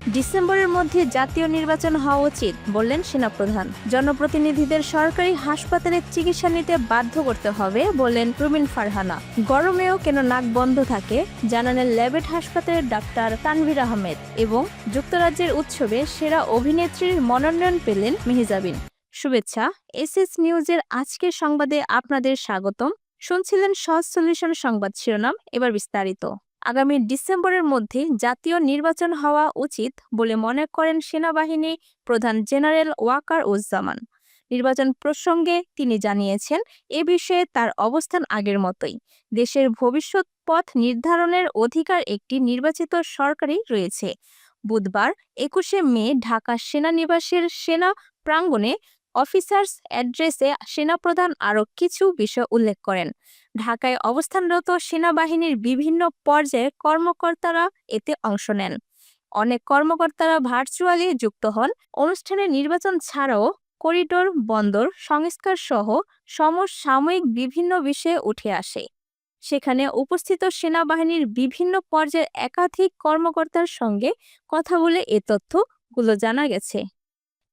ডিসেম্বরের মধ্যে জাতীয় নির্বাচন হওয়া উচিত, বললেন সেনাপ্রধান। জনপ্রতিনিধিদের সরকারি হাসপাতালে চিকিৎসা নিতে বাধ্য করতে হবে, বললেন রুমিন ফারহানা। গরমেও কেন নাক বন্ধ থাকে, জানালেন ল্যাবেট হাসপাতালের ডাক্তার তানভীর আহমেদ এবং যুক্তরাজ্যের উৎসবে সেরা অভিনেত্রীর মনোনয়ন পেলেন মেহজাবিন। শুভেচ্ছা, এসএস নিউজের আজকের সংবাদে আপনাদের স্বাগতম। শুনছিলেন সহজ সলিউশন সংবাদ শিরোনাম, এবার বিস্তারিত। আগামী ডিসেম্বরের মধ্যে জাতীয় নির্বাচন হওয়া উচিত বলে মনে করেন সেনাবাহিনী প্রধান জেনারেল ওয়াকার উজ্জামান নির্বাচন প্রসঙ্গে তিনি জানিয়েছেন, এ বিষয়ে তার অবস্থান আগের মতোই। দেশের ভবিষ্যৎ পথ নির্ধারণের অধিকার একটি নির্বাচিত সরকারই রয়েছে। বুধবার একুশে মে ঢাকা সেনানিবাসের সেনা প্রাঙ্গণে অফিসার্স অ্যাড্রেসে সেনাপ্রধান আরও কিছু বিষয় উল্লেখ করেন। ঢাকায় অবস্থানরত সেনাবাহিনীর বিভিন্ন পর্যায়ের কর্মকর্তারা এতে অংশ নেন। অনেক কর্মকর্তারা ভার্চুয়ালি যুক্ত হন। অনুষ্ঠানে নির্বাচন ছাড়াও করিডোর, বন্দর, সংস্কার সহ সমসাময়িক বিভিন্ন বিষয়ে উঠে আসে। সেখানে উপস্থিত সেনাবাহিনীর বিভিন্ন পর্যায়ের একাধিক কর্মকর্তার সঙ্গে কথা বলে এ তথ্যগুলো জানা গেছে।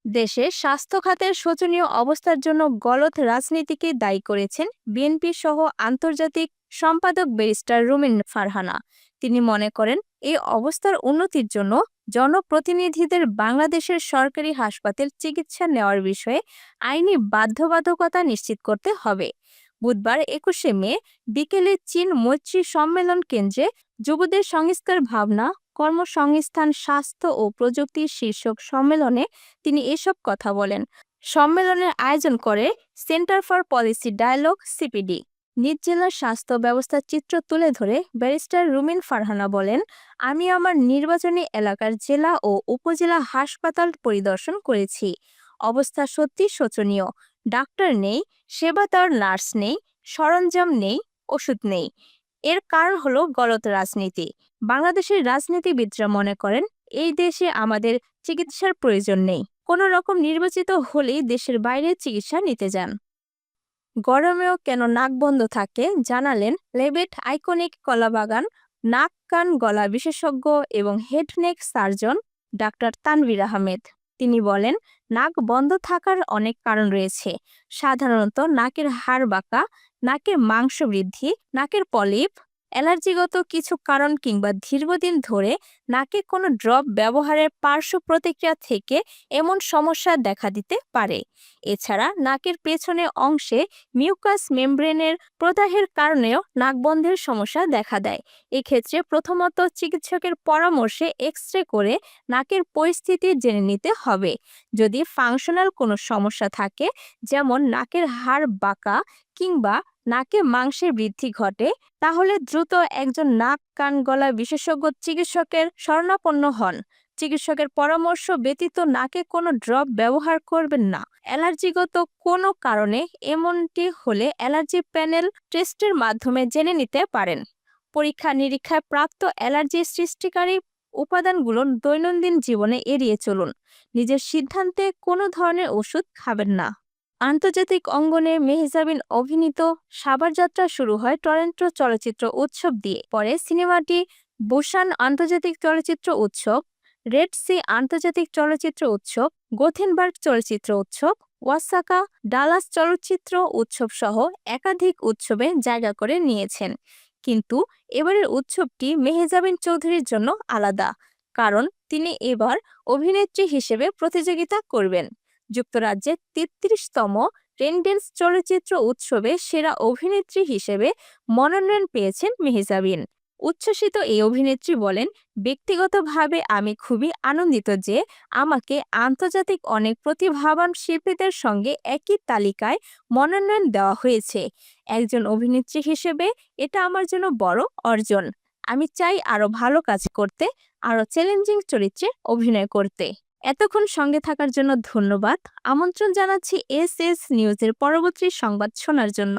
দেশে স্বাস্থ্য খাতের শোচনীয় অবস্থার জন্য গলত রাজনীতিকে দায়ী করেছেন বিএনপি সহ আন্তর্জাতিক সম্পাদক ব্যারিস্টার রুমিন ফারহানা। তিনি মনে করেন, এই অবস্থার উন্নতির জন্য জনপ্রতিনিধিদের বাংলাদেশের সরকারি হাসপাতাল চিকিৎসা নেওয়ার বিষয়ে আইনি বাধ্যবাধকতা নিশ্চিত করতে হবে। বুধবার একুশে মে বিকেলে চীন মৈত্রী সম্মেলন কেন্দ্রে যুবদের সংস্কার ভাবনা কর্মসংস্থান, স্বাস্থ্য ও প্রযুক্তির শীর্ষক সম্মেলনে তিনি এসব কথা বলেন। সম্মেলনের আয়োজন করে centre for policy dialogue, CPD. নিজ জেলার স্বাস্থ্য ব্যবস্থার চিত্র তুলে ধরে ব্যারিস্টার রুমিন ফারহানা বলেন, আমি আমার নির্বাচনী এলাকার জেলা ও উপজেলা হাসপাতাল পরিদর্শন করেছি। অবস্থা সত্যি শোচনীয়। ডাক্তার নেই, সেবা তার নার্স নেই, সরঞ্জাম নেই, ওষুধ নেই। এর কারণ হলো গলত রাজনীতি। বাংলাদেশের রাজনীতিবিদরা মনে করেন, এই দেশে আমাদের চিকিৎসার প্রয়োজন নেই। কোনো রকম নির্বাচিত হলেই দেশের বাইরে চিকিৎসা নিতে যান। গরমেও কেন নাক বন্ধ থাকে জানালেন লেবেট আইকনিক কলাবাগান, নাক, কান, গলা বিশেষজ্ঞ এবং head neck surgeon doctor Tanvir Ahmed. তিনি বলেন, নাক বন্ধ থাকার অনেক কারণ রয়েছে। সাধারণত নাকের হাড় বাঁকা নাকের মাংস বৃদ্ধি, নাকের পলিপ, অ্যালার্জিগত কিছু কারণ কিংবা দীর্ঘদিন ধরে নাকে কোনো ড্রপ ব্যবহারের পার্শ্ব প্রতিক্রিয়া থেকে এমন সমস্যা দেখা দিতে পারে। এছাড়া নাকের পেছনে অংশে মিউকাস মেমব্রেনের প্রদাহের কারণেও নাকবন্ধের সমস্যা দেখা দেয়। এক্ষেত্রে প্রথমত চিকিৎসকের পরামর্শে এক্স রে করে নাকের পরিস্থিতি জেনে নিতে হবে। যদি ফাংশনাল কোনো সমস্যা থাকে, যেমন নাকের হাড় বাঁকা কিংবা নাকে মাংসের বৃদ্ধি ঘটে, তাহলে দ্রুত একজন নাক, কান গলা বিশেষজ্ঞ চিকিৎসকের শরণাপন্ন হন। চিকিৎসকের পরামর্শ ব্যতীত নাকে কোনো ড্রপ ব্যবহার করবেন না। অ্যালার্জিগত কোনো কারণে এমনটি হলে অ্যালার্জি প্যানেল টেস্টের মাধ্যমে জেনে নিতে পারেন। পরীক্ষা নিরীক্ষায় প্রাপ্ত অ্যালার্জি সৃষ্টিকারী উপাদানগুলো দৈনন্দিন জীবনে এড়িয়ে চলুন। নিজের সিদ্ধান্তে কোনো ধরনের ওষুধ খাবেন না। আন্তর্জাতিক অঙ্গনে মেহজাবিন অভিনীত সাবার যাত্রা শুরু হয় টরেন্টো চলচ্চিত্র উৎসব দিয়ে। পরে সিনেমাটি বুসান আন্তর্জাতিক চলচ্চিত্র উৎসব, রেড সি আন্তর্জাতিক চলচ্চিত্র উৎসব, গোথেনবার্গ চলচ্চিত্র উৎসব, ওয়াসাকা ডালাস চলচ্চিত্র উৎসব সহ একাধিক উৎসবে জায়গা করে নিয়েছেন। কিন্তু এবারের উৎসবটি মেহজাবিন চৌধুরীর জন্য আলাদা, কারণ তিনি এবার অভিনেত্রী হিসেবে প্রতিযোগিতা করবেন। যুক্তরাজ্যের তেত্রিশতম রেন্ডেন্স চলচ্চিত্র উৎসবে সেরা অভিনেত্রী হিসেবে মনোনয়ন পেয়েছেন মেহজাবিন। উচ্ছ্বসিত এই অভিনেত্রী বলেন, ব্যক্তিগতভাবে আমি খুবই আনন্দিত যে আমাকে আন্তর্জাতিক অনেক প্রতিভাবান শিল্পীদের সঙ্গে একই তালিকায় মনোনয়ন দেওয়া হয়েছে। একজন অভিনেত্রী হিসেবে এটা আমার জন্য বড় অর্জন। আমি চাই আরও ভালো কাজ করতে আরও চ্যালেঞ্জিং চরিত্রে অভিনয় করতে। এতক্ষণ সঙ্গে থাকার জন্য ধন্যবাদ। আমন্ত্রণ জানাচ্ছি এস এস নিউজের পরবর্তী সংবাদ শোনার জন্য।